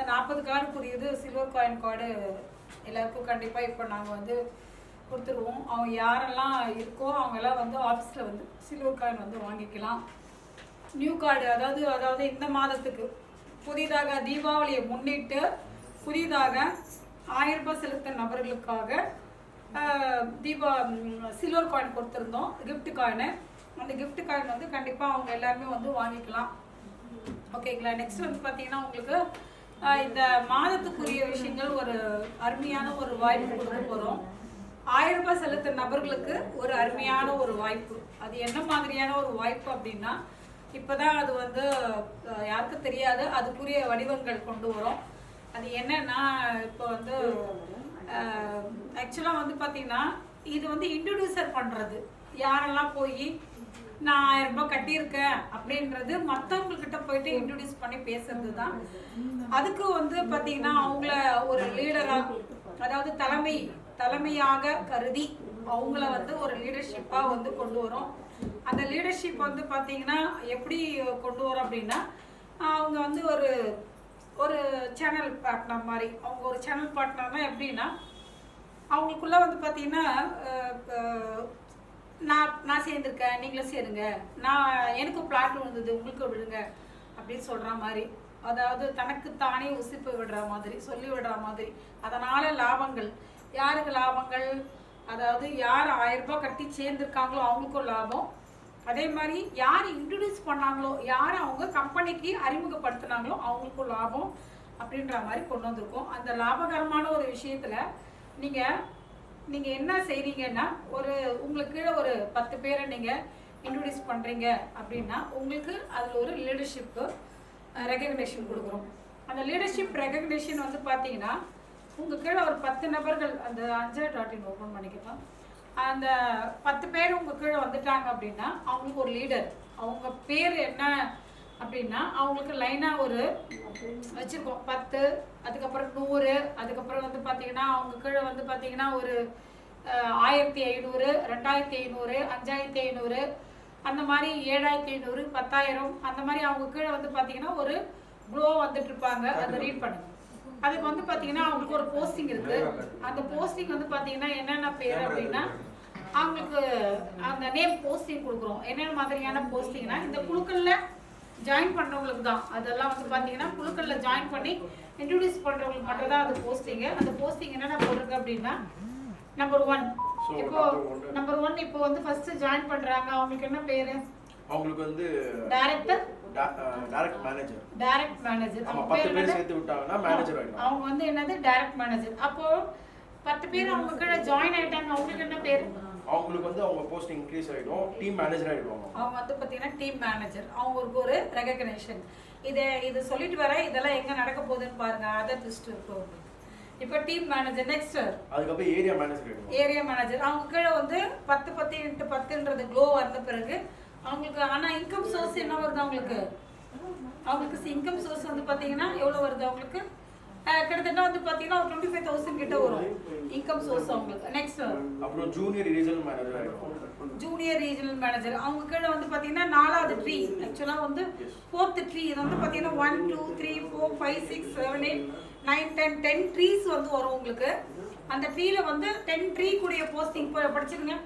அந்த நாற்பது கார்டு புரியுது சில்வர் காயின் கார்டு எல்லாருக்கும் கண்டிப்பாக இப்போ நாங்கள் வந்து கொடுத்துருவோம். அவங்க யாரெல்லாம் இருக்கோ அவங்கெல்லாம் வந்து ஆஃபீஸில் வந்து சில்வர் காயின் வந்து வாங்கிக்கலாம். நியூ கார்டு அதாவது அதாவது இந்த மாதத்துக்கு புதிதாக தீபாவளியை முன்னிட்டு புதிதாக ஆயிரம் ரூபாய் செலுத்த நபர்களுக்காக தீபா சில்வர் காயின் கொடுத்துருந்தோம். கிஃப்ட் காயினு அந்த கிஃப்ட் காயின் வந்து கண்டிப்பாக அவங்க எல்லாருமே வந்து வாங்கிக்கலாம். ஓகேங்களா நெக்ஸ்ட் வந்து பார்த்தீங்கன்னா உங்களுக்கு இந்த மாதத்துக்குரிய விஷயங்கள் ஒரு அருமையான ஒரு வாய்ப்பு கொடுக்க போகிறோம் ஆயிரம் ரூபாய் செலுத்த நபர்களுக்கு ஒரு அருமையான ஒரு வாய்ப்பு. அது என்ன மாதிரியான ஒரு வாய்ப்பு அப்படின்னா இப்போதான் அது வந்து யாருக்கும் தெரியாது. அதுக்குரிய வடிவங்கள் கொண்டு வரும். அது என்னன்னா இப்போ வந்து ஆக்சுவலாக வந்து பார்த்தீங்கன்னா இது வந்து இன்ட்ரடியூசர் பண்ணுறது யாரெல்லாம் போய் நான் ஆயிரம் ரூபாய் கட்டியிருக்கேன் அப்படின்றது மற்றவங்கக்கிட்ட போயிட்டு இன்ட்ரடியூஸ் பண்ணி பேசுறது தான் அதுக்கு வந்து பார்த்தீங்கன்னா அவங்கள ஒரு லீடராக அதாவது தலைமை தலைமையாக கருதி அவங்கள வந்து ஒரு லீடர்ஷிப்பாக வந்து கொண்டு வரும். அந்த லீடர்ஷிப் வந்து பார்த்தீங்கன்னா எப்படி கொண்டு வரோம் அப்படின்னா அவங்க வந்து ஒரு ஒரு சேனல் பார்ட்னர் மாதிரி. அவங்க ஒரு சேனல் பார்ட்னர்னா எப்படின்னா அவங்களுக்குள்ள வந்து பார்த்தீங்கன்னா நான் நான் சேர்ந்துருக்கேன். நீங்களும் சேருங்க. நான் எனக்கு பிளாட் விழுந்தது. உங்களுக்கு விழுங்க. அப்படின்னு சொல்கிற மாதிரி. அதாவது தனக்கு தானே உசிப்பு விடுற மாதிரி சொல்லி விடுற மாதிரி. அதனால் லாபங்கள். யாருக்கு லாபங்கள்? அதாவது யார் ஆயிரம் ரூபாய் கட்டி சேர்ந்துருக்காங்களோ அவங்களுக்கும் லாபம். அதே மாதிரி யார் இன்ட்ரடியூஸ் பண்ணாங்களோ யார் அவங்க கம்பெனிக்கு அறிமுகப்படுத்தினாங்களோ அவங்களுக்கும் லாபம் அப்படின்ற மாதிரி கொண்டு வந்திருக்கோம். அந்த லாபகரமான ஒரு விஷயத்தில் நீங்கள் நீங்க என்ன செய்றீங்கன்னா ஒரு உங்களுக்கு கீழே ஒரு பத்து பேரை நீங்க இன்ட்ரடியூஸ் பண்றீங்க அப்படின்னா உங்களுக்கு அதுல ஒரு லீடர்ஷிப்பு ரெகக்னேஷன் கொடுக்குறோம். அந்த லீடர்ஷிப் ரெகக்னேஷன் வந்து பார்த்தீங்கன்னா உங்க கீழே ஒரு பத்து நபர்கள் அந்த அஞ்சரை டாட் இன் ஓப்பன் பண்ணிக்கலாம் அந்த பத்து பேர் உங்க கீழே வந்துட்டாங்க அப்படின்னா அவங்களுக்கு ஒரு லீடர் அவங்க பேர் என்ன அப்படின்னா அவங்களுக்கு லைனாக ஒரு வச்சுருக்கோம். பத்து அதுக்கப்புறம் நூறு அதுக்கப்புறம் வந்து பார்த்தீங்கன்னா அவங்க கீழே வந்து பார்த்தீங்கன்னா ஒரு ஆயிரத்தி ஐநூறு ரெண்டாயிரத்தி ஐநூறு அஞ்சாயிரத்தி ஐநூறு அந்த மாதிரி ஏழாயிரத்தி ஐநூறு பத்தாயிரம் அந்த மாதிரி அவங்க கீழே வந்து பார்த்தீங்கன்னா ஒரு க்ளோ வந்துட்டு இருப்பாங்க. அதை ரீட் பண்ணுங்க. அதுக்கு வந்து பார்த்தீங்கன்னா அவங்களுக்கு ஒரு போஸ்டிங் இருக்கு. அந்த போஸ்டிங் வந்து பார்த்தீங்கன்னா என்னென்ன பேர் அப்படின்னா அவங்களுக்கு அந்த நேம் போஸ்டிங் கொடுக்குறோம். என்னென்ன மாதிரியான போஸ்டிங்னா இந்த குழுக்கள்ல ஜாயின் பண்றவங்களுக்கு தான். அதெல்லாம் வந்து பார்த்தீங்கன்னா குழுக்கள்ல ஜாயின் பண்ணி இன்ட்ரடியூஸ் பண்றவங்களுக்கு மட்டும் தான் அது போஸ்டிங் அந்த போஸ்டிங் என்னென்ன போட்டிருக்கு அப்படின்னா நம்பர் ஒன் இப்போ. நம்பர் ஒன் இப்போ வந்து ஃபர்ஸ்ட் ஜாயின் பண்றாங்க. அவங்களுக்கு என்ன பேரு? அவங்களுக்கு வந்து director direct manager direct manager ஆமா அவங்க பத்து பேர் பேர் என்னது? சேர்த்து விட்டாங்கன்னா மேனேஜர் ஆயிடும் அவங்க வந்து என்னது? டைரக்ட் மேனேஜர் அப்போ பத்து பேர் அவங்க கீழே ஜாயின் ஆயிட்டாங்க. அவங்களுக்கு என்ன பேரு? அவங்களுக்கு வந்து அவங்க போஸ்ட் இன்க்ரீஸ் ஆயிடும். டீம் மேனேஜர் ஆயிடுவாங்க. அவங்க வந்து பார்த்தீங்கன்னா டீம் மேனேஜர் அவங்களுக்கு ஒரு ரெகக்னேஷன் இதை இது சொல்லிட்டு வர இதெல்லாம் எங்க நடக்க போகுதுன்னு பாருங்க. அதர் லிஸ்ட் இருக்கு. உங்களுக்கு இப்போ டீம் மேனேஜர் நெக்ஸ்ட் அதுக்கப்புறம் ஏரியா மேனேஜர் ஏரியா மேனேஜர் அவங்க கீழே வந்து பத்து பத்து இன்ட்டு பத்துன்றது க்ளோ வந்த பிறகு அவங்களுக்கு ஆனா இன்கம் சோர்ஸ் என்ன வருது அவங்களுக்கு? அவங்களுக்கு இன்கம் சோர்ஸ் வந்து பாத்தீங்கன்னா எவ்வளவு வருது அவங்களுக்கு? கிட்டத்தட்ட வந்து பாத்தீங்கன்னா ஒரு டுவெண்ட்டி ஃபைவ் தௌசண்ட் கிட்ட வரும். இன்கம் சோர்ஸ் அவங்களுக்கு. நெக்ஸ்ட் அப்புறம் junior regional manager junior regional manager அவங்க கீழே வந்து பாத்தீங்கன்னா நாலாவது ட்ரீ ஆக்சுவலா வந்து ஃபோர்த் ட்ரீ இது வந்து பாத்தீங்கன்னா one two three four five six seven eight nine ten ten trees வந்து வரும் உங்களுக்கு. அந்த ட்ரீல வந்து டென் ட்ரீ கூடிய போஸ்டிங் படிச்சிருங்க.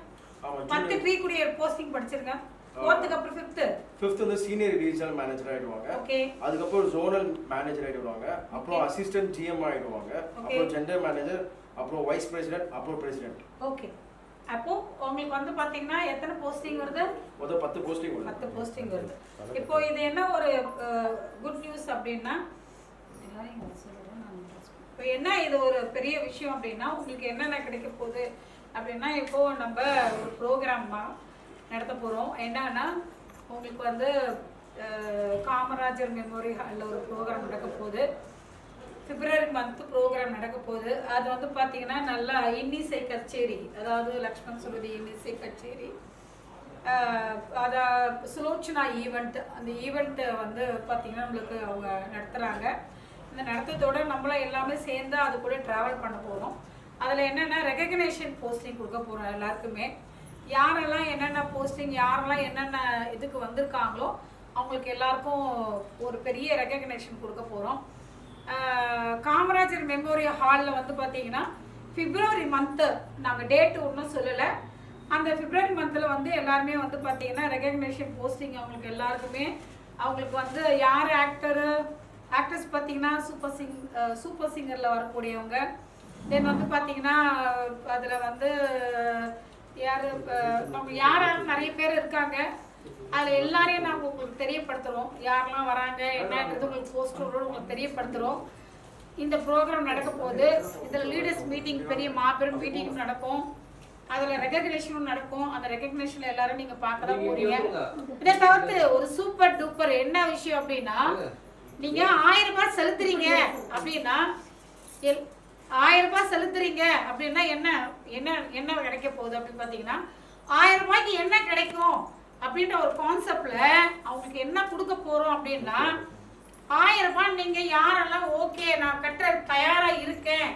பத்து ட்ரீ கூடிய போஸ்டிங் படிச்சிருங்க. ஃபோர்த்துக்கு அப்புறம் ஃபிஃப்த்து ஃபிஃப்த் வந்து சீனியர் ரீஜனல் மேனேஜர் ஆயிடுவாங்க. ஓகே அதுக்கப்புறம் ஜோனல் மேனேஜர் ஆயிடுவாங்க. அப்புறம். அசிஸ்டன்ட் ஜிஎம் ஆயிடுவாங்க. அப்புறம் ஜெண்டர் மேனேஜர் அப்புறம் வைஸ் பிரசிடென்ட் அப்புறம் பிரசிடென்ட் ஓகே அப்போ உங்களுக்கு வந்து பாத்தீங்கன்னா எத்தனை போஸ்டிங் வருது? மொத்தம் பத்து போஸ்டிங் பத்து போஸ்டிங் வருது. இப்போ இது என்ன ஒரு குட் நியூஸ் அப்படின்னா. இப்போ என்ன இது ஒரு பெரிய விஷயம் அப்படின்னா உங்களுக்கு என்னென்ன கிடைக்க போகுது அப்படின்னா இப்போ நம்ம ஒரு ப்ரோக்ராம் நடத்த போகிறோம் என்னன்னா உங்களுக்கு வந்து காமராஜர் மெமோரி ஹாலில் ஒரு ப்ரோக்ராம் நடக்க போகுது. பிப்ரவரி மந்த் ப்ரோக்ராம் நடக்க போகுது. அது வந்து பார்த்தீங்கன்னா நல்லா இன்னிசை கச்சேரி. அதாவது லக்ஷ்மண் சுருதி இன்னிசை கச்சேரி. அதை சுலோச்சனா ஈவெண்ட் அந்த ஈவெண்ட்டை வந்து பார்த்தீங்கன்னா நம்மளுக்கு அவங்க நடத்துகிறாங்க இந்த நடத்தத்தோடு நம்மளாம் எல்லாமே சேர்ந்து அது கூட ட்ராவல் பண்ண போகிறோம் அதில் என்னென்னா ரெகக்னேஷன் போஸ்டிங் கொடுக்க போகிறோம் எல்லாருக்குமே. யாரெல்லாம் என்னென்ன போஸ்டிங் யாரெல்லாம் என்னென்ன இதுக்கு வந்திருக்காங்களோ அவங்களுக்கு எல்லாருக்கும் ஒரு பெரிய ரெக்கக்னேஷன் கொடுக்க போகிறோம் காமராஜர் மெமோரியல் ஹாலில் வந்து பார்த்தீங்கன்னா பிப்ரவரி மந்த்து நாங்கள் டேட்டு ஒன்றும் சொல்லலை. அந்த பிப்ரவரி மந்தில் வந்து எல்லாருமே வந்து பார்த்தீங்கன்னா ரெகக்னேஷன் போஸ்டிங் அவங்களுக்கு எல்லாருக்குமே அவங்களுக்கு வந்து யார் ஆக்டரு ஆக்டர்ஸ் பார்த்தீங்கன்னா சூப்பர் சிங் சூப்பர் சிங்கரில் வரக்கூடியவங்க. தென் வந்து பார்த்தீங்கன்னா அதில் வந்து யார் அவங்க யார் யார் நிறைய பேர் இருக்காங்க. அதில் எல்லாரையும் நாங்கள் உங்களுக்கு தெரியப்படுத்துகிறோம் யாரெல்லாம் வராங்க என்னன்றது உங்களுக்கு போஸ்டரோடு உங்களுக்கு தெரியப்படுத்துகிறோம் இந்த ப்ரோக்ராம் நடக்க போகுது. இதில் லீடர்ஸ் மீட்டிங் பெரிய மாபெரும் மீட்டிங் நடக்கும். அதில் ரெகக்னேஷனும் நடக்கும். அந்த ரெகக்னேஷனில் எல்லாரும் நீங்கள் பார்க்க தான் போறீங்க. இதை தவிர்த்து ஒரு சூப்பர் டூப்பர் என்ன விஷயம் அப்படின்னா நீங்க ஆயிரம் ரூபாய் செலுத்துறீங்க அப்படின்னா ஆயிரம் ரூபாய் செலுத்துறீங்க அப்படின்னா என்ன என்ன என்ன கிடைக்க போகுது அப்படின்னு பார்த்தீங்கன்னா ஆயிரம் ரூபாய்க்கு என்ன கிடைக்கும் அப்படின்ற ஒரு கான்செப்ட்ல அவங்களுக்கு என்ன கொடுக்க போறோம் அப்படின்னா ஆயிரம் ரூபாய் நீங்க யாரெல்லாம் ஓகே நான் கட்ட தயாரா இருக்கேன்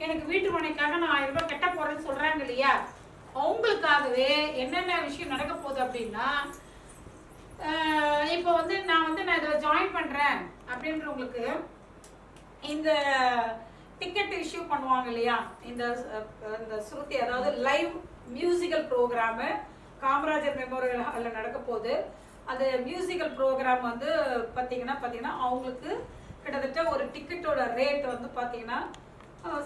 எனக்கு வீட்டு மனைக்காக நான் ஆயிரம் ரூபாய் கட்ட போறேன்னு சொல்றாங்க இல்லையா? அவங்களுக்காகவே என்னென்ன விஷயம் நடக்க போகுது அப்படின்னா இப்போ வந்து நான் வந்து நான் இதில் ஜாயின் பண்ணுறேன் அப்படின்றவங்களுக்கு இந்த டிக்கெட் இஷ்யூ பண்ணுவாங்க இல்லையா இந்த இந்த ஸ்ருதி அதாவது live musical programme Kamarajar memorial ஹாலில் நடக்க போகுது. அந்த மியூசிக்கல் ப்ரோக்ராம் வந்து பார்த்தீங்கன்னா பார்த்தீங்கன்னா அவங்களுக்கு கிட்டத்தட்ட ஒரு டிக்கெட்டோட ரேட் வந்து பார்த்தீங்கன்னா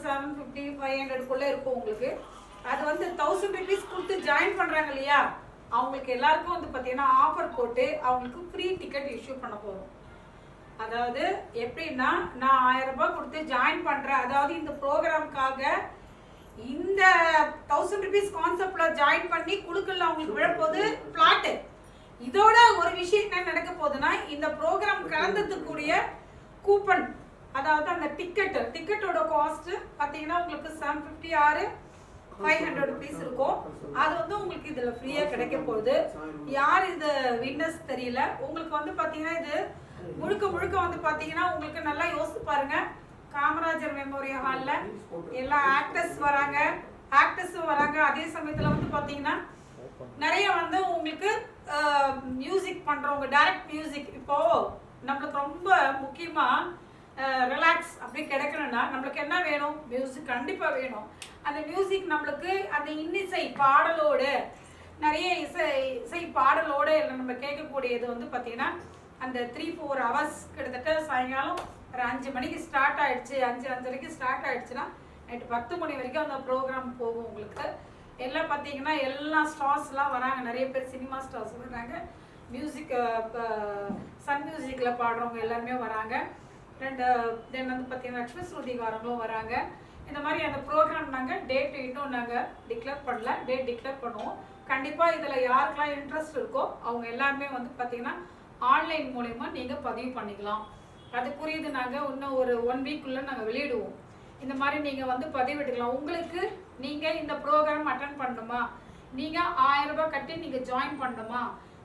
செவன் ஃபிஃப்டி ஃபைவ் ஹண்ட்ரட்குள்ளே இருக்கும் உங்களுக்கு. அது வந்து தௌசண்ட் ருபீஸ் கொடுத்து ஜாயின் பண்ணுறாங்க இல்லையா? அவங்களுக்கு எல்லாருக்கும் வந்து பார்த்தீங்கன்னா ஆஃபர் போட்டு அவங்களுக்கு ஃப்ரீ டிக்கெட் இஷ்யூ பண்ண போகிறோம் அதாவது எப்படின்னா நான் ஆயிரம் ரூபாய் கொடுத்து ஜாயின் பண்ணுறேன் அதாவது இந்த ப்ரோக்ராம்க்காக இந்த தௌசண்ட் ருபீஸ் கான்செப்டில் ஜாயின் பண்ணி குழுக்களில் அவங்களுக்கு விழப்போது பிளாட்டு இதோட ஒரு விஷயம் என்ன நடக்க போகுதுன்னா இந்த ப்ரோக்ராம் கலந்ததுக்குரிய கூப்பன் அதாவது அந்த டிக்கெட்டு டிக்கெட்டோட காஸ்ட்டு பார்த்தீங்கன்னா உங்களுக்கு செவன் ஃபிஃப்டி ஆறு ஃபைவ் ஹண்ட்ரட் ருபீஸ் இருக்கும். அது வந்து உங்களுக்கு இதில் ஃப்ரீயாக கிடைக்க போகுது. யார் இது வின்னர்ஸ் தெரியல. உங்களுக்கு வந்து பார்த்தீங்கன்னா இது முழுக்க முழுக்க வந்து பார்த்தீங்கன்னா உங்களுக்கு நல்லா யோசிச்சு பாருங்க. காமராஜர் மெமோரியல் ஹாலில் எல்லா ஆக்டர்ஸ் வராங்க. ஆக்டர்ஸும் வராங்க. அதே சமயத்தில் வந்து பார்த்தீங்கன்னா நிறைய வந்து உங்களுக்கு மியூசிக் பண்றவங்க டைரக்ட் மியூசிக் இப்போ நம்மளுக்கு ரொம்ப முக்கியமா ரிலாக்ஸ் அப்படி கிடைக்கணும்னா நம்மளுக்கு என்ன வேணும்? மியூசிக் கண்டிப்பா வேணும். அந்த மியூசிக் நம்மளுக்கு அந்த இன்னிசை பாடலோடு நிறைய இசை இசை பாடலோடு நம்ம கேட்கக்கூடியது வந்து பார்த்தீங்கன்னா அந்த த்ரீ ஃபோர் ஹவர்ஸ் கிட்டத்தட்ட சாயங்காலம் ஒரு அஞ்சு மணிக்கு ஸ்டார்ட் ஆகிடுச்சு அஞ்சு அஞ்சரைக்கு ஸ்டார்ட் ஆகிடுச்சுன்னா நைட்டு பத்து மணி வரைக்கும் அந்த ப்ரோக்ராம் போகும் உங்களுக்கு. எல்லாம் பார்த்தீங்கன்னா எல்லா ஸ்டார்ஸ்லாம் வராங்க. நிறைய பேர் சினிமா ஸ்டார்ஸ் வராங்க. மியூசிக் சன் மியூசிக்கில் பாடுறவங்க எல்லாருமே வராங்க. ரெண்டு தென் வந்து பார்த்தீங்கன்னா லக்ஷ்மி ஸ்ருதிகாரங்களும் வராங்க. இந்த மாதிரி அந்த ப்ரோக்ராம் நாங்கள் டேட் இன்னும் நாங்கள் டிக்ளேர் பண்ணல. டேட் டிக்ளேர் பண்ணுவோம். கண்டிப்பாக இதில் யாருக்கெல்லாம் இன்ட்ரெஸ்ட் இருக்கோ அவங்க எல்லாருமே வந்து பார்த்தீங்கன்னா ஆன்லைன் மூலயமா நீங்கள் பதிவு பண்ணிக்கலாம். அதுக்குரியது நாங்கள் இன்னும் ஒரு ஒன் வீக்குள்ளே நாங்கள் வெளியிடுவோம். இந்த மாதிரி நீங்கள் வந்து பதிவிட்டுக்கலாம் உங்களுக்கு நீங்கள் இந்த ப்ரோக்ராம் அட்டன் பண்ணணுமா? நீங்கள் ஆயிரம் ரூபாய் கட்டி நீங்கள் ஜாயின் பண்ணணுமா?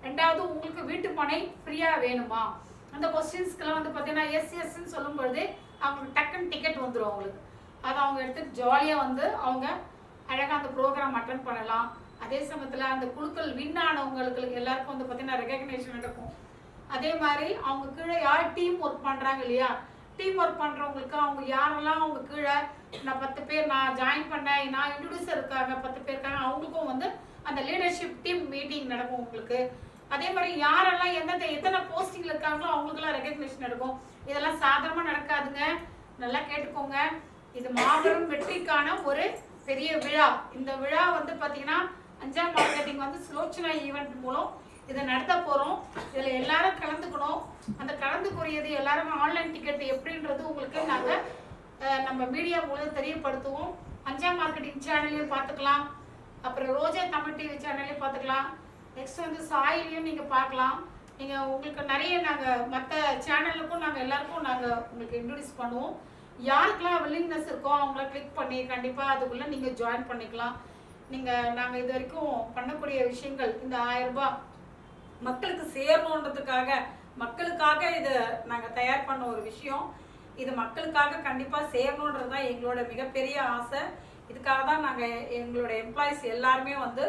ரெண்டாவது உங்களுக்கு வீட்டு பணை ஃப்ரீயாக வேணுமா? அந்த கொஸ்டின்ஸ்க்கெல்லாம் வந்து பார்த்தீங்கன்னா எஸ் எஸ்ன்னு சொல்லும்பொழுது அவங்களுக்கு டக்குன்னு டிக்கெட் வந்துடும் அவங்களுக்கு. அதை அவங்க எடுத்து ஜாலியாக வந்து அவங்க அழகாக அந்த ப்ரோக்ராம் அட்டன் பண்ணலாம். அதே சமயத்தில் அந்த குழுக்கள் வின் ஆனவங்களுக்கு எல்லாருக்கும் வந்து பார்த்தீங்கன்னா ரெகக்னேஷன் நடக்கும் அதே மாதிரி அவங்க கீழே யார் டீம் ஒர்க் பண்ணுறாங்க இல்லையா? டீம் ஒர்க் பண்ணுறவங்களுக்கு அவங்க யாரெல்லாம் அவங்க கீழே நான் பத்து பேர் நான் ஜாயின் பண்ணேன் நான் இன்ட்ரடியூசர் இருக்காங்க பத்து பேர் இருக்காங்க அவங்களுக்கும் வந்து அந்த லீடர்ஷிப் டீம் மீட்டிங் நடக்கும் உங்களுக்கு. அதே மாதிரி யாரெல்லாம் எந்தெந்த எத்தனை போஸ்டிங்ல இருக்காங்களோ அவங்களுக்குலாம் ரெகக்னிஷன் நடக்கும் இதெல்லாம் சாதாரணமா நடக்காதுங்க. நல்லா கேட்டுக்கோங்க. இது மாபெரும் வெற்றிக்கான ஒரு பெரிய விழா. இந்த விழா வந்து பாத்தீங்கன்னா அஞ்சாம் மார்க்கெட்டிங் வந்து சுலோச்சனா ஈவெண்ட் மூலம் இதை நடத்த போகிறோம் இதில் எல்லாரும் கலந்துக்கணும். அந்த கலந்துக்குரியது எல்லாரும் ஆன்லைன் டிக்கெட் எப்படின்றது உங்களுக்கு நாங்கள் நம்ம மீடியா மூலம் தெரியப்படுத்துவோம். அஞ்சாம் மார்க்கெட்டிங் சேனல்லையும் பார்த்துக்கலாம். அப்புறம் ரோஜா தமிழ் டிவி சேனல்லையும் பார்த்துக்கலாம். நெக்ஸ்ட் வந்து சாயிலையும் நீங்கள் பார்க்கலாம். நீங்கள் உங்களுக்கு நிறைய நாங்கள் மற்ற சேனலுக்கும் நாங்கள் எல்லாருக்கும் நாங்கள் உங்களுக்கு இன்ட்ரடியூஸ் பண்ணுவோம். யாருக்கெல்லாம் வில்லிங்னஸ் இருக்கோ அவங்கள கிளிக் பண்ணி கண்டிப்பாக அதுக்குள்ளே நீங்கள் ஜாயின் பண்ணிக்கலாம். நீங்கள் நாங்கள் இது வரைக்கும் பண்ணக்கூடிய விஷயங்கள் இந்த ஆயிரம் ரூபாய் மக்களுக்கு சேரணுன்றதுக்காக மக்களுக்காக இது நாங்கள் தயார் பண்ண ஒரு விஷயம். இது மக்களுக்காக கண்டிப்பாக சேரணுன்றது தான் எங்களோட மிகப்பெரிய ஆசை. இதுக்காக தான் நாங்கள் எங்களோட எம்ப்ளாயிஸ் எல்லாருமே வந்து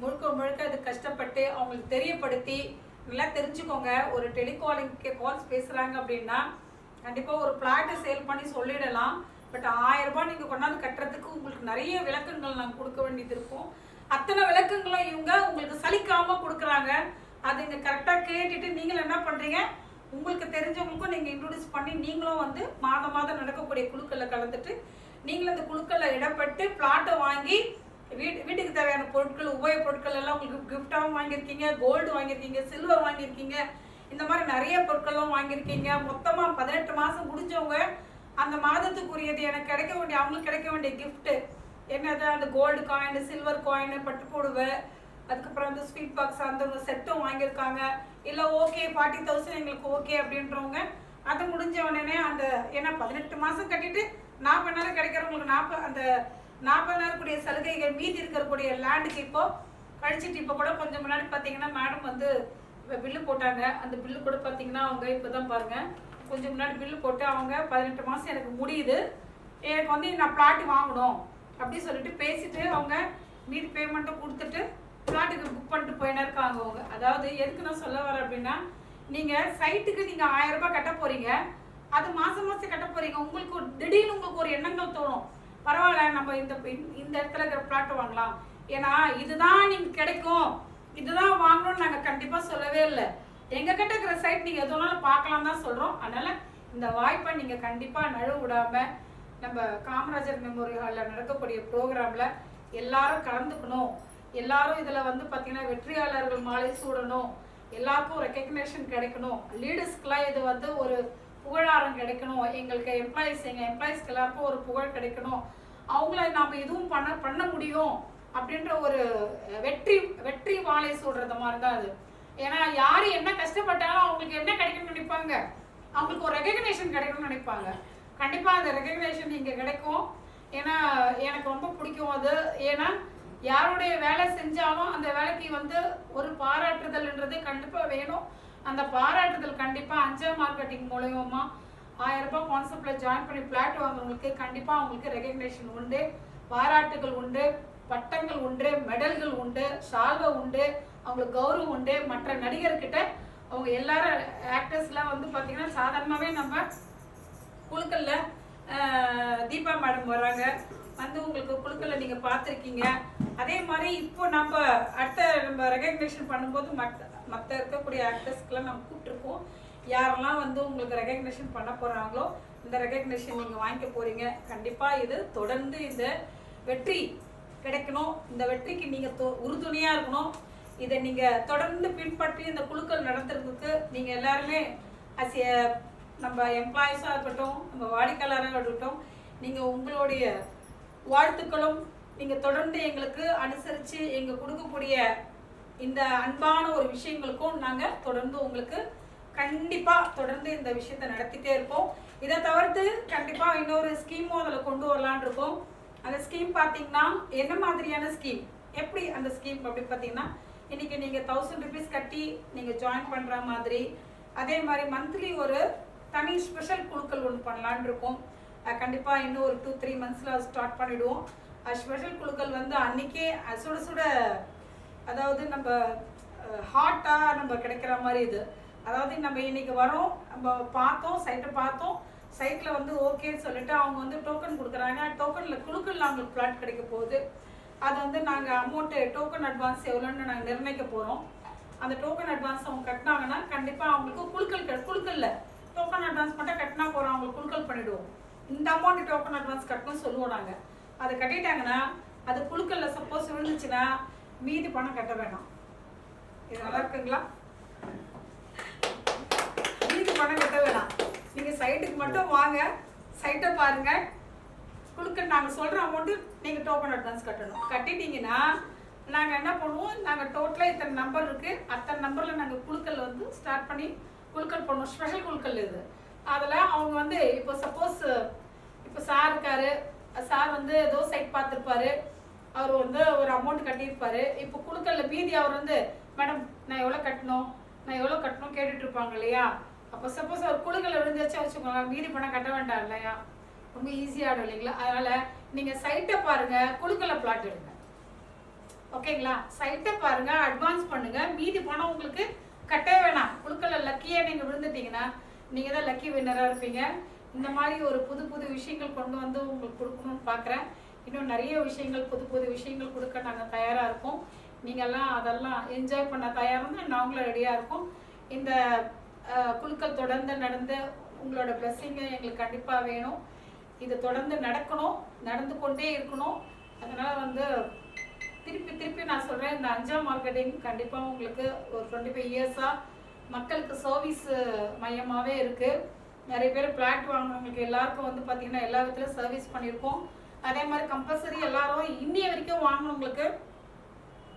முழுக்க முழுக்க இது கஷ்டப்பட்டு அவங்களுக்கு தெரியப்படுத்தி நல்லா தெரிஞ்சுக்கோங்க ஒரு டெலிகாலிங்க்கு கால்ஸ் பேசுகிறாங்க அப்படின்னா கண்டிப்பாக ஒரு பிளாட்டை சேல் பண்ணி சொல்லிடலாம். பட் ஆயிரம் ரூபாய் நீங்கள் கொண்டாந்து கட்டுறதுக்கு உங்களுக்கு நிறைய விளக்கங்கள் நாங்கள் கொடுக்க வேண்டியது இருக்கும். அத்தனை விளக்கங்களும் இவங்க உங்களுக்கு சலிக்காமல் கொடுக்குறாங்க. நீங்கள் கரெக்டாக கேட்டுட்டு நீங்களும் என்ன பண்ணுறீங்க உங்களுக்கு தெரிஞ்சவங்களுக்கும் நீங்கள் இன்ட்ரடியூஸ் பண்ணி நீங்களும் வந்து மாதம் மாதம் நடக்கக்கூடிய குழுக்களில் கலந்துட்டு நீங்களும் அந்த குழுக்களில் இடப்பட்டு பிளாட்டை வாங்கி வீட்டு வீட்டுக்கு தேவையான பொருட்கள் உபயோக பொருட்கள் எல்லாம் உங்களுக்கு கிஃப்டாகவும் வாங்கியிருக்கீங்க கோல்டு வாங்கியிருக்கீங்க சில்வர் வாங்கியிருக்கீங்க. இந்த மாதிரி நிறைய பொருட்களும் வாங்கியிருக்கீங்க. மொத்தமாக பதினெட்டு மாதம் முடிஞ்சவங்க அந்த மாதத்துக்குரியது எனக்கு கிடைக்க வேண்டிய அவங்களுக்கு கிடைக்க வேண்டிய கிஃப்ட்டு என்னது? அந்த கோல்டு காயின் சில்வர் காயின் பட்டு அதுக்கப்புறம் வந்து ஸ்வீட் பாக்ஸ் அந்த செட்டும் வாங்கியிருக்காங்க. இல்லை ஓகே ஃபார்ட்டி தௌசண்ட் எங்களுக்கு ஓகே அப்படின்றவங்க அது முடிஞ்ச உடனே அந்த ஏன்னா பதினெட்டு மாதம் கட்டிட்டு நாற்பதாயிரம் கிடைக்கிறவங்களுக்கு நாற்பது அந்த நாற்பதாயிரம் கூடிய சலுகைகள் மீதி இருக்கக்கூடிய லேண்டுக்கு இப்போ கழிச்சிட்டு இப்போ கூட கொஞ்சம் முன்னாடி பார்த்தீங்கன்னா மேடம் வந்து பில்லு போட்டாங்க. அந்த பில்லு கூட பார்த்தீங்கன்னா அவங்க இப்போ தான் பாருங்க. கொஞ்சம் முன்னாடி பில்லு போட்டு அவங்க பதினெட்டு மாதம் எனக்கு முடியுது. எனக்கு வந்து நான் பிளாட் வாங்கணும் அப்படி சொல்லிட்டு பேசிட்டு அவங்க மீதி பேமெண்ட்டை கொடுத்துட்டு பிளாட்டுக்கு புக் பண்ணிட்டு போயினே இருக்காங்க அவங்க. அதாவது எதுக்கு நான் சொல்ல வரேன் அப்படின்னா நீங்கள் சைட்டுக்கு நீங்கள் ஆயிரம் ரூபாய் கட்ட போகிறீங்க அது மாதம் மாதம் கட்ட போகிறீங்க உங்களுக்கு ஒரு திடீர்னு உங்களுக்கு ஒரு எண்ணங்கள் தோணும். பரவாயில்ல நம்ம இந்த இந்த இடத்துல இருக்கிற பிளாட் வாங்கலாம். ஏன்னா இதுதான் நீங்கள் கிடைக்கும். இதுதான் வாங்கணும்னு நாங்கள் கண்டிப்பாக சொல்லவே இல்லை. எங்கள் கிட்ட இருக்கிற சைட் நீங்கள் எது வேணாலும் பார்க்கலாம் தான் சொல்கிறோம் அதனால் இந்த வாய்ப்பை நீங்கள் கண்டிப்பாக நழுவு விடாமல் நம்ம காமராஜர் மெமோரியல் ஹாலில் நடக்கக்கூடிய ப்ரோக்ராம்ல எல்லாரும் கலந்துக்கணும். எல்லாரும் இதில் வந்து பார்த்தீங்கன்னா வெற்றியாளர்கள் மாலை சூடணும் எல்லாருக்கும் ரெக்கக்னேஷன் கிடைக்கணும். லீடர்ஸ்க்குலாம் இது வந்து ஒரு புகழாரம் கிடைக்கணும். எங்களுக்கு எம்ப்ளாயிஸ் எங்கள் எம்ப்ளாயிஸ்க்கு எல்லாருக்கும் ஒரு புகழ் கிடைக்கணும். அவங்கள நாம் இதுவும் பண்ண பண்ண முடியும் அப்படின்ற ஒரு வெற்றி வெற்றி வாழை சூடுறது மாதிரி தான் அது. ஏன்னா யார் என்ன கஷ்டப்பட்டாலும் அவங்களுக்கு என்ன கிடைக்கணும்னு நினைப்பாங்க? அவங்களுக்கு ஒரு ரெகக்னேஷன் கிடைக்கணும்னு நினைப்பாங்க. கண்டிப்பாக அந்த ரெகக்னேஷன் இங்கே கிடைக்கும். ஏன்னா எனக்கு ரொம்ப பிடிக்கும் அது. ஏன்னா யாருடைய வேலை செஞ்சாலும் அந்த வேலைக்கு வந்து ஒரு பாராட்டுதல்ன்றது கண்டிப்பாக வேணும். அந்த பாராட்டுதல் கண்டிப்பாக அஞ்சா மார்க்கெட்டிங் மூலயமா ஆயிரம் ரூபாய் கான்செப்டில் ஜாயின் பண்ணி பிளாட் வாங்குறவங்களுக்கு கண்டிப்பாக அவங்களுக்கு ரெகக்னேஷன் உண்டு. பாராட்டுகள் உண்டு பட்டங்கள் உண்டு மெடல்கள் உண்டு சால்வை உண்டு அவங்களுக்கு கௌரவம் உண்டு. மற்ற நடிகர்கிட்ட அவங்க எல்லாரும் ஆக்டர்ஸ்லாம் வந்து பார்த்தீங்கன்னா சாதாரணமாகவே நம்ம குழுக்களில் தீபா மேடம் வராங்க வந்து உங்களுக்கு குழுக்களை நீங்க பார்த்துருக்கீங்க. அதே மாதிரி இப்போ நம்ம அடுத்த நம்ம ரெகக்னேஷன் பண்ணும்போது மற்ற மற்ற இருக்கக்கூடிய ஆக்டர்ஸ்க்கெல்லாம் நம்ம கூப்பிட்டுருக்கோம். யாரெல்லாம் வந்து உங்களுக்கு ரெகக்னேஷன் பண்ண போறாங்களோ இந்த ரெகக்னேஷன் நீங்க வாங்கிக்க போறீங்க. கண்டிப்பா இது தொடர்ந்து இந்த வெற்றி கிடைக்கணும். இந்த வெற்றிக்கு நீங்க தொ- உறுதுணையா இருக்கணும். இதை நீங்க தொடர்ந்து பின்பற்றி இந்த குழுக்கள் நடத்துறதுக்கு நீங்க எல்லாருமே அஸ் நம்ம எம்ப்ளாயிஸாக இருக்கட்டும் நம்ம வாடிக்கையாளராக இருக்கட்டும் நீங்கள் உங்களுடைய வாழ்த்துக்களும். நீங்கள் தொடர்ந்து எங்களுக்கு அனுசரித்து எங்கள் கொடுக்கக்கூடிய இந்த அன்பான ஒரு விஷயங்களுக்கும் நாங்கள் தொடர்ந்து உங்களுக்கு கண்டிப்பாக தொடர்ந்து இந்த விஷயத்தை நடத்திட்டே இருப்போம். இதை தவிர்த்து கண்டிப்பாக இன்னொரு ஸ்கீமும் அதில் கொண்டு வரலான்னு இருக்கோம். அந்த ஸ்கீம் பார்த்தீங்கன்னா என்ன மாதிரியான ஸ்கீம் எப்படி அந்த ஸ்கீம் அப்படி பார்த்தீங்கன்னா இன்னைக்கு நீங்கள் தௌசண்ட் ருபீஸ் கட்டி நீங்கள் ஜாயின் பண்ணுற மாதிரி அதே மாதிரி மந்த்லி ஒரு தனி ஸ்பெஷல் குழுக்கள் ஒன்று பண்ணலான்னு இருக்கோம். கண்டிப்பாக இன்னும் ஒரு டூ த்ரீ மந்த்ஸில் ஸ்டார்ட் பண்ணிவிடுவோம் ஸ்பெஷல் குழுக்கள் வந்து அன்றைக்கே சுட சுட அதாவது நம்ம ஹாட்டாக நம்ம கிடைக்கிற மாதிரி இது. அதாவது நம்ம இன்னைக்கு வரோம் நம்ம பார்த்தோம் சைட்டை பார்த்தோம். சைட்டில் வந்து ஓகேன்னு சொல்லிட்டு அவங்க வந்து டோக்கன் கொடுக்குறாங்க. டோக்கனில் குழுக்கள் அவங்களுக்கு பிளாட் கிடைக்க போகுது. அது வந்து நாங்கள் அமௌண்ட்டு டோக்கன் அட்வான்ஸ் எவ்வளோன்னு நாங்கள் நிர்ணயிக்க போகிறோம் அந்த டோக்கன் அட்வான்ஸ் அவங்க கட்டினாங்கன்னா கண்டிப்பாக அவங்களுக்கு குழுக்கள் கெ- டோக்கன் அட்வான்ஸ் மட்டும் கட்டினா போகிறோம் அவங்களுக்கு குழுக்கள் பண்ணிடுவோம். இந்த அமௌண்ட் டோக்கன் அட்வான்ஸ் கட்டணும் சொல்லுவோம் நாங்கள் அதை கட்டிட்டாங்கன்னா அது குழுக்கள்ல சப்போஸ் விழுந்துச்சுன்னா மீதி பணம் கட்ட வேணாம். இது நல்லா இருக்குங்களா? மீதி பணம் கட்ட வேணாம். நீங்க சைட்டுக்கு மட்டும் வாங்க. சைட்டை பாருங்க. குழுக்கள் நாங்க சொல்ற அமௌண்ட்டு நீங்க டோக்கன் அட்வான்ஸ் கட்டணும். கட்டிட்டீங்கன்னா நாங்க என்ன பண்ணுவோம்? நாங்க டோட்டலா இத்தனை நம்பர் இருக்கு. அத்தனை நம்பர்ல நாங்க குழுக்கள் வந்து ஸ்டார்ட் பண்ணி குழுக்கள் பண்ணுவோம். ஸ்பெஷல் குழுக்கள் இது. அதில் அவங்க வந்து இப்போ சப்போஸ் இப்போ சார் இருக்காரு. சார் வந்து ஏதோ சைட் பார்த்துருப்பாரு. அவர் வந்து ஒரு அமௌண்ட் கட்டியிருப்பாரு. இப்போ குழுக்கல்ல மீதி அவர் வந்து மேடம் நான் எவ்வளோ கட்டணும்? நான் எவ்வளோ கட்டணும் கேட்டுட்டு இருப்பாங்க இல்லையா? அப்போ சப்போஸ் அவர் குழுக்களை விழுந்துச்சா வச்சுக்கோங்க மீதி பணம் கட்ட வேண்டாம் இல்லையா? ரொம்ப ஈஸியாகிடும் இல்லைங்களா? அதனால நீங்கள் சைட்டை பாருங்க குழுக்கல்ல பிளாட் எடுங்க. ஓகேங்களா? சைட்டை பாருங்க அட்வான்ஸ் பண்ணுங்க. மீதி பணம் உங்களுக்கு கட்டவே வேணாம். குழுக்கல்ல லக்கியாக நீங்கள் விழுந்துட்டீங்கன்னா நீங்கள் தான் லக்கி வின்னராக இருப்பீங்க. இந்த மாதிரி ஒரு புது புது விஷயங்கள் கொண்டு வந்து உங்களுக்கு கொடுக்கணும்னு பார்க்குறேன் இன்னும் நிறைய விஷயங்கள் புது புது விஷயங்கள் கொடுக்க நாங்கள் தயாராக இருக்கோம். நீங்கள்லாம் அதெல்லாம் என்ஜாய் பண்ண தயாராக நாங்களும் ரெடியாக இருக்கோம். இந்த குழுக்கள் தொடர்ந்து நடந்து உங்களோட பிளஸ்ஸிங்கை எங்களுக்கு கண்டிப்பாக வேணும். இது தொடர்ந்து நடக்கணும் நடந்து கொண்டே இருக்கணும். அதனால் வந்து திருப்பி திருப்பி நான் சொல்கிறேன் இந்த அஞ்சாம் மார்க்கெட்டிங் கண்டிப்பாக உங்களுக்கு ஒரு டுவெண்ட்டி ஃபைவ் இயர்ஸாக மக்களுக்கு சர்வீஸ் மையமாகவே இருக்குது நிறைய பேர் பிளாட் வாங்குறவங்களுக்கு எல்லாருக்கும் வந்து பார்த்தீங்கன்னா எல்லா விதத்துலையும் சர்வீஸ் பண்ணியிருக்கோம் அதே மாதிரி கம்பல்சரி எல்லாரும் இன்னைய வரைக்கும் வாங்கினவங்களுக்கு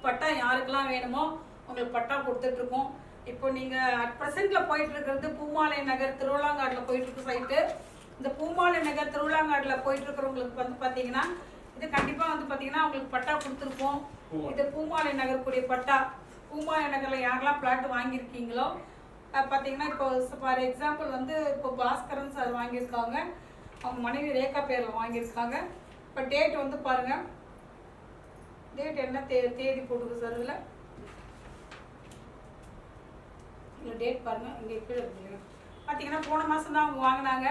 பட்டா யாருக்கெல்லாம் வேணுமோ உங்களுக்கு பட்டா கொடுத்துட்ருக்கோம். இப்போ நீங்கள் அட் ப்ரெசென்ட்டில் போயிட்டு இருக்கிறது பூமாலை நகர் திருவிழாங்காட்டில் போயிட்டு இருக்க சைட்டு இந்த பூமாலை நகர் திருவிழாங்காட்டில் போயிட்டு இருக்கிறவங்களுக்கு வந்து பார்த்தீங்கன்னா இது கண்டிப்பாக வந்து பார்த்தீங்கன்னா அவங்களுக்கு பட்டா கொடுத்துருப்போம். இது பூமாலை நகர் கூடிய பட்டா. பூமாலை நகரில் யாரெல்லாம் பிளாட் வாங்கியிருக்கீங்களோ பார்த்தீங்கன்னா இப்போ ஃபார் எக்ஸாம்பிள் வந்து இப்போ பாஸ்கரன் சார் வாங்கியிருக்காங்க. அவங்க மனைவி ரேகா பேரில் வாங்கியிருக்காங்க. இப்போ டேட் வந்து பாருங்கள் டேட் என்ன தே தேதி போட்டுருக்கு சார் இதில்? டேட் பாருங்கள் இங்கே கீழே இருக்கு பார்த்தீங்கன்னா போன மாதம் தான் அவங்க வாங்கினாங்க.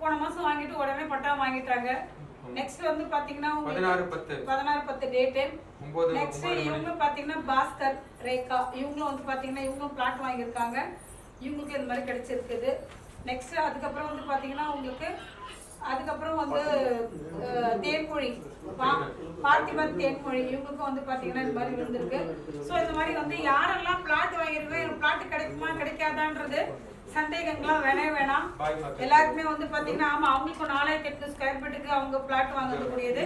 போன மாதம் வாங்கிட்டு உடனே பட்டா வாங்கிட்டாங்க. நெக்ஸ்ட் வந்து பார்த்தீங்கன்னா பதினாறு பத்து. பதினாறு பத்து டேட்டு நெக்ஸ்ட் இவங்க பார்த்தீங்கன்னா பாஸ்கர் ரேகா. இவங்களும் வந்து பார்த்தீங்கன்னா இவங்களும் பிளாட் வாங்கியிருக்காங்க. இவங்களுக்கு இந்த மாதிரி கிடைச்சிருக்குது. நெக்ஸ்ட் அதுக்கப்புறம் வந்து பார்த்தீங்கன்னா உங்களுக்கு அதுக்கப்புறம் வந்து தேன்மொழி. பா- பார்த்திபன் தேன்மொழி. இவங்களுக்கும் வந்து பார்த்தீங்கன்னா இந்த மாதிரி வந்திருக்கு ஸோ இந்த மாதிரி வந்து யாரெல்லாம் பிளாட் வாங்கியிருக்கோ? எனக்கு பிளாட் கிடைக்குமா கிடைக்காதான்றது சந்தேகங்கள்லாம் வேணவே வேணாம். பாய். எல்லாருக்குமே வந்து பார்த்தீங்கன்னா ஆமாம் அவங்களுக்கு நாலாயிரத்தி எட்டு ஸ்கொயர் ஃபீட்டுக்கு அவங்க பிளாட் வாங்கக்கூடியது.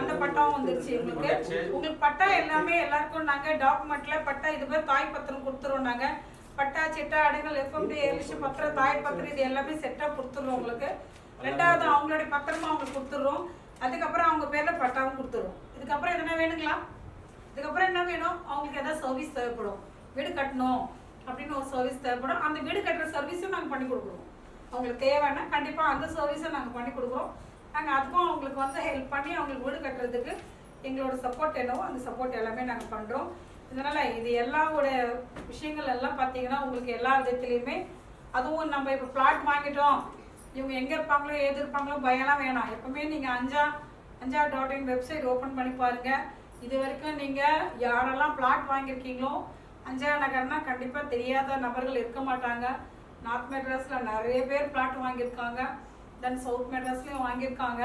அந்த பட்டாவும் வந்துருச்சு உங்களுக்கு. உங்களுக்கு பட்டா எல்லாமே எல்லாருக்கும் நாங்க டாக்குமெண்ட்ல பட்டா இது மாதிரி தாய் பத்திரம் கொடுத்துருவோம் நாங்க. பட்டா சிட்டா அடைகள் எஃப்எம்டி எலிஷ பத்திரம் தாய் பத்திரம் இது எல்லாமே செட்டா கொடுத்துருவோம் உங்களுக்கு. ரெண்டாவது அவங்களுடைய பத்திரமா அவங்களுக்கு கொடுத்துருவோம். அதுக்கப்புறம் அவங்க பேர்ல பட்டாவும் கொடுத்துருவோம். இதுக்கப்புறம் எதனா வேணுங்களா? இதுக்கப்புறம் என்ன வேணும்? அவங்களுக்கு ஏதாவது சர்வீஸ் தேவைப்படும். வீடு கட்டணும். அப்படின்னு ஒரு சர்வீஸ் தேவைப்படும். அந்த வீடு கட்டுற சர்வீஸும் நாங்கள் பண்ணி கொடுக்குறோம். அவங்களுக்கு தேவைன்னா கண்டிப்பாக அந்த சர்வீஸை நாங்கள் பண்ணி கொடுக்குறோம். நாங்கள் அதுக்கும் அவங்களுக்கு வந்து ஹெல்ப் பண்ணி அவங்களுக்கு வீடு கட்டுறதுக்கு எங்களோட சப்போர்ட் என்னவோ அந்த சப்போர்ட் எல்லாமே நாங்கள் பண்ணுறோம் இதனால் இது எல்லாவோட விஷயங்கள் எல்லாம் பார்த்தீங்கன்னா உங்களுக்கு எல்லா விதத்துலேயுமே அதுவும் நம்ம இப்போ பிளாட் வாங்கிட்டோம். இவங்க எங்கே இருப்பாங்களோ ஏது இருப்பாங்களோ பயம்லாம் வேணாம். எப்பவுமே நீங்கள் அஞ்சா அஞ்சா டாட் இன் வெப்சைட் ஓப்பன் பண்ணி பாருங்கள் இது வரைக்கும் நீங்கள் யாரெல்லாம் பிளாட் வாங்கியிருக்கீங்களோ அஞ்சா நகர்னா கண்டிப்பாக தெரியாத நபர்கள் இருக்க மாட்டாங்க. நார்த் மெட்ராஸில் நிறைய பேர் பிளாட் வாங்கியிருக்காங்க. தென் சவுத் மெட்ராஸ்லேயும் வாங்கியிருக்காங்க.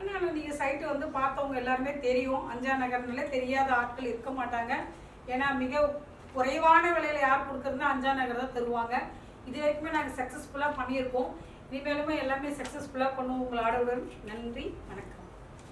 ஆனால் நீங்கள் சைட்டு வந்து பார்த்தவங்க எல்லாருமே தெரியும். அஞ்சா நகர்னாலே தெரியாத ஆட்கள் இருக்க மாட்டாங்க. ஏன்னா மிக குறைவான விலையில் யார் கொடுக்குறதுனா அஞ்சா நகர் தான் தருவாங்க. இது வரைக்குமே நாங்கள் சக்ஸஸ்ஃபுல்லாக பண்ணியிருக்கோம். இனிமேலுமே எல்லாமே சக்ஸஸ்ஃபுல்லாக பண்ணுவோம். உங்களோட நன்றி. வணக்கம்.